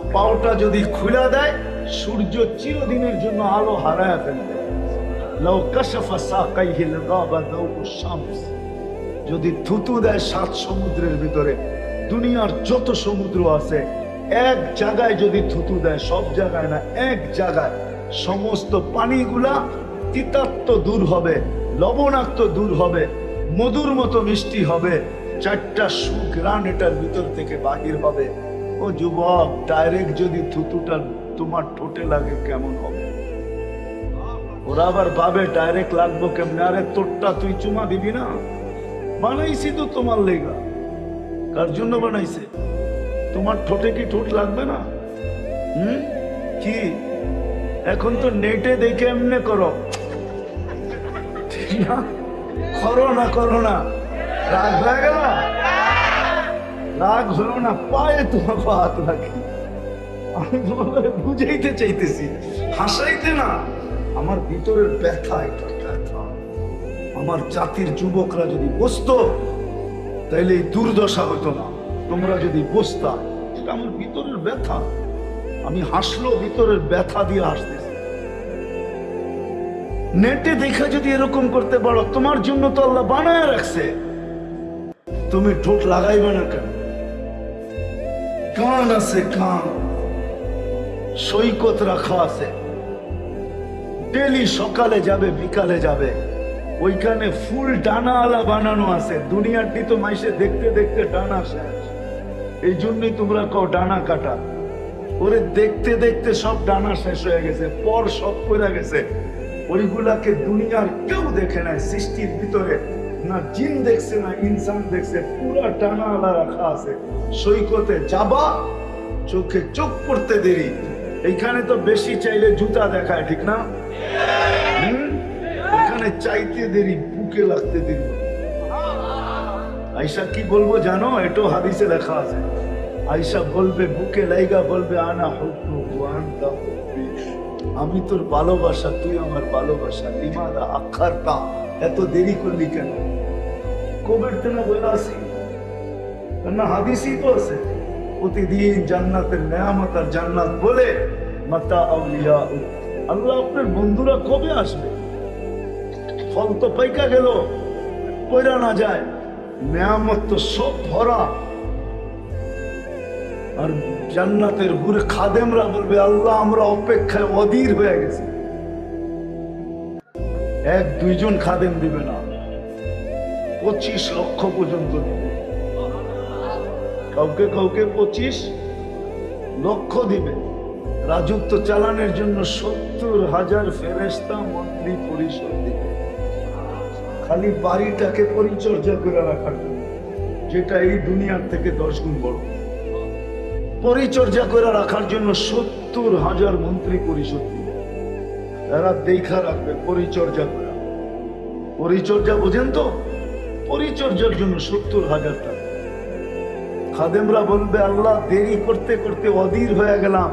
পাওটা যদি খুলে দেয়, সূর্য চিরদিনের জন্য আলো হারায় ফেলবে। যদি থুতু দেয় সাত সমুদ্রের ভিতরে, দুনিয়ার যত সমুদ্র আছে, এক জায়গায় যদি থুতু দেয়, সব জায়গায় না, এক জায়গায় সমস্ত পানিগুলা তিতাত্ম দূর হবে, লবণাক্ত দূর হবে, মধুর মতো মিষ্টি হবে, চারটা সুগ্রান এটার ভিতর থেকে বাহির হবে। ও যুবক ডাইরেক্ট যদি থুতুটা তোমার ঠোঁটে লাগে, কেমন হবে? ওরা আবার ভাবে ডাইরেক্ট লাগবো কেমনে? আরে তোরটা তুই চুমা দিবি না? বানাইছি তো তোমার লেগা। কার জন্য বানাইছে? তোমার ঠোঁটে কি ঠোঁট লাগবে না? হুম? কি? এখন তো নেটে দেখে এমনি করো। না? করো না করো না। রাগ হয়ে গেল রাগ হলো না, পায়ে তোমার হাত রাখি। আমি তোমাকে বুঝাইতে চাইতেছি, হাসাইতে না। আমার ভিতরের ব্যথা। এটা আমার জাতির যুবকরা যদি বসতো, তাইলে এই দুর্দশা হতো না। তোমরা যদি বসতা, এটা আমার ভিতরের ব্যথা। আমি হাসলো, ভিতরের ব্যথা দিয়ে হাসতেছি। নেটে দেখে যদি এরকম করতে পারো, তোমার জন্য তো আল্লাহ বানায় রাখছে। তুমি ঠোঁট লাগাইবে না কেন? কান আছে কান, সৈকত রাখা আছে। ডেলি সকালে যাবে, বিকালে যাবে। ওইখানে ফুল ডানা আলা বানানো আছে। দুনিয়াটি তো মাইসে দেখতে দেখতে ডানা শেষ। এই জন্যই তোমরা কও ডানা কাটা। ওরে দেখতে দেখতে সব ডানা শেষ হয়ে গেছে, পর সব পড়ে গেছে। ওইগুলাকে দুনিয়ার কেউ দেখে নাই, সৃষ্টির ভিতরে। না জিন দেখছে, না ইনসান দেখছে, পুরা টানা আলা রাখা আছে। সৈকতে যাবা, চোখে চোখ পড়তে দেরি। এইখানে তো বেশি চাইলে জুতা দেখায়, ঠিক না? ওখানে চাইতে দেরি, বুকে লাগতে দেরি। আইসা কি বলব জানো? এটাও হাদিসে লেখা আছে। আইসা বলবে, বুকে লাইগা বলবে, আনা হুকু আনতা। আমি তোর ভালোবাসা, তুই আমার ভালোবাসা লিমাদা আখারটা এত দেরি করলি কেন? কোভিড না বলে আসি। না হাদিসই তো আছে, প্রতিদিন জান্নাতের নেয়ামত আর জান্নাত বলে মাতা আউলিয়া আল্লাহ আপনার বন্ধুরা কবে আসবে? ফল তো পাইকা গেল পয়রা না যায়, নেয়ামত তো সব ভরা। আর জান্নাতের হুরে খাদেমরা বলবে, আল্লাহ, আমরা অপেক্ষায় অধীর হয়ে গেছি। এক দুইজন খাদেম দিবে না। পঁচিশ লক্ষ পর্যন্ত কাউকে কাউকে পঁচিশ লক্ষ দিবে। রাজত্ব চালানোর জন্য সত্তর হাজার ফেরেস্তা মন্ত্রী পরিষদ দিবে। খালি বাড়িটাকে পরিচর্যা করে রাখার জন্য, যেটা এই দুনিয়ার থেকে দশ গুণ বড়। পরিচর্যা করে রাখার জন্য সত্তর হাজার মন্ত্রী পরিষদ এরা দেখা রাখবে, পরিচর্যা করে। পরিচর্যা বোঝেন তো? পরিচর্যার জন্য সত্তর হাজার টাকা। খাদেমরা বলবে, আল্লাহ, দেরি করতে করতে অধীর হয়ে গেলাম।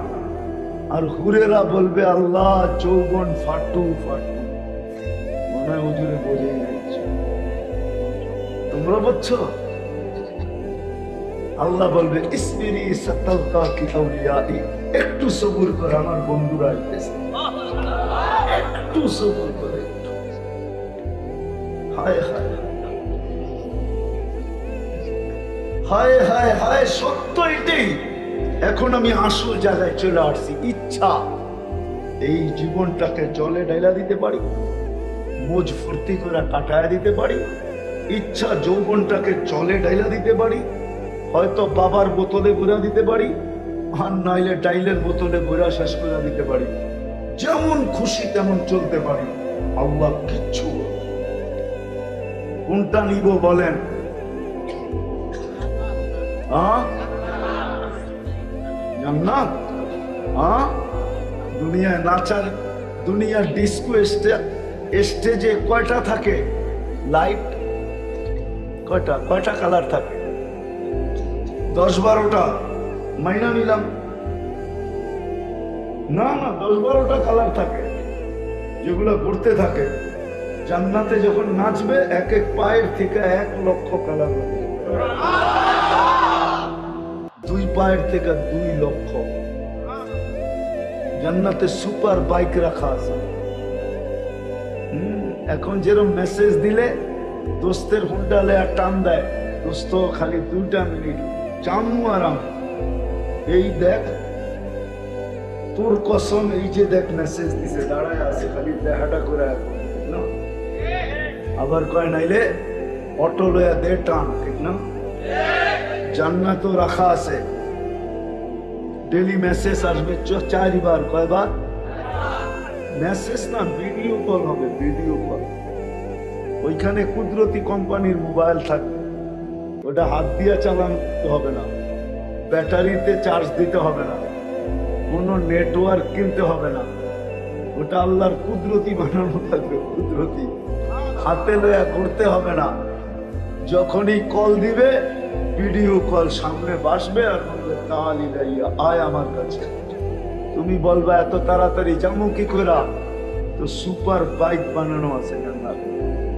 আর হুরেরা বলবে, আল্লাহ চৌবন ফাটু ফাটু। মনে হয় হুজুরে কিছু। তোমরা বুঝছ? আল্লাহ বলবে ইসমিরি সত্তালকা কি একটু সবুর কর আমার বন্ধুরা আইতেছে এখন আমি আসল জায়গায় চলে আসছি। ইচ্ছা, এই জীবনটাকে জলে ডাইলা দিতে পারি, মোজ ফুর্তি করে কাটায় দিতে পারি, ইচ্ছা যৌবনটাকে জলে ডাইলা দিতে পারি, হয়তো বাবার বোতলে ঘুরা দিতে পারি, আর নাইলে ডাইলের বোতলে ঘুরা শেষ করে দিতে পারি। যেমন খুশি তেমন চলতে পারি। আল্লাহ কিচ্ছু কোনটা নিব বলেন? জান্নাত? দুনিয়ায় নাচার, দুনিয়ার ডিস্কো স্টেজে কয়টা থাকে? লাইট কয়টা? কয়টা কালার থাকে? দশ বারোটা। মাইনা নিলাম। না না, দশ বারোটা কালার থাকে, যেগুলো ঘুরতে থাকে। জান্নাতে যখন নাচবে, এক এক পায়ের থেকে এক লক্ষ কালার লাগবে দুই পায়ের থেকে দুই লক্ষ। জান্নাতে সুপার বাইক রাখা আছে। এখন যেরকম মেসেজ দিলে, দোস্তের হুন্ডালে আর টান দেয়। দোস্ত, খালি দুইটা মিনিট। চামু আরাম। এই দেখ তোর কসম, এই যে দেখ মেসেজ দিছে, দাঁড়ায় আছে, খালি দেখাটা করে? আবার কয়, নাইলে অটো লয়া দে টান, ঠিক না? জান্নাতও রাখা আছে। ডেলি মেসেজ আসবে চারবার, কয়বার? মেসেজ না ভিডিও কল হবে ভিডিও কল ওইখানে কুদরতি কোম্পানির মোবাইল থাকবে। ওটা হাত দিয়ে চালাতে হবে না। ব্যাটারিতে চার্জ দিতে হবে না। কোনো নেটওয়ার্ক কিনতে হবে না। ওটা আল্লাহর কুদরতি বানানো থাকবে, কুদরতি। হাতে লয়া করতে হবে না। যখনই কল দিবে ভিডিও কল সামনে বাসবে, আর বলবে তাহলে লাইয়া, আয় আমার কাছে। তুমি বলবা, এত তাড়াতাড়ি যাব কি করে তো সুপার বাইক বানানো আছে জান্নাত।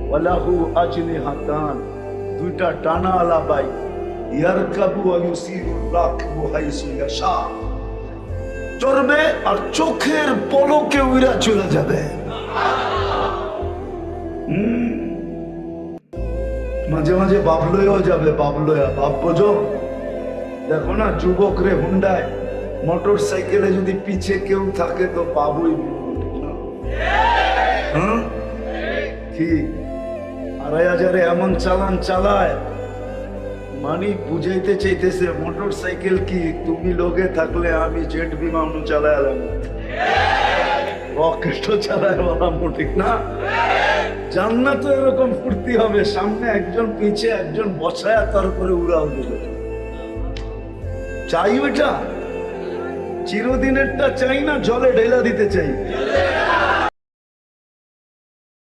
ওয়ালাহু আজনি হাতান দুইটা টানা আলা বাইক ইয়ারকাবু ওয়া ইউসিরু রাকিবু হাইসু ইয়াশা। চড়বে আর চোখের পলকে উইরা চলে যাবে। মাঝে মাঝে বাবলয়েও যাবে, বাবলয়া বাপ বোঝো দেখো না যুবক রে হুন্ডায় মোটর সাইকেলে যদি পিছে কেউ থাকে তো বাবুই? হ্যাঁ? কি? আড়াই হাজারে এমন চালান চালায় মানি বুঝাইতে চাইতেছে মোটর সাইকেল কি? তুমি লোকে থাকলে আমি জেট বিমান চালায় রকেটও চালায় বলা ঠিক না। জান্নাত এরকম ফুর্তি হবে, সামনে একজন পিছে একজন বসায় তারপরে উড়াও দেবে। চাই ওটা চিরদিনেরটা চাই না, জলে ঢেলা দিতে চাই?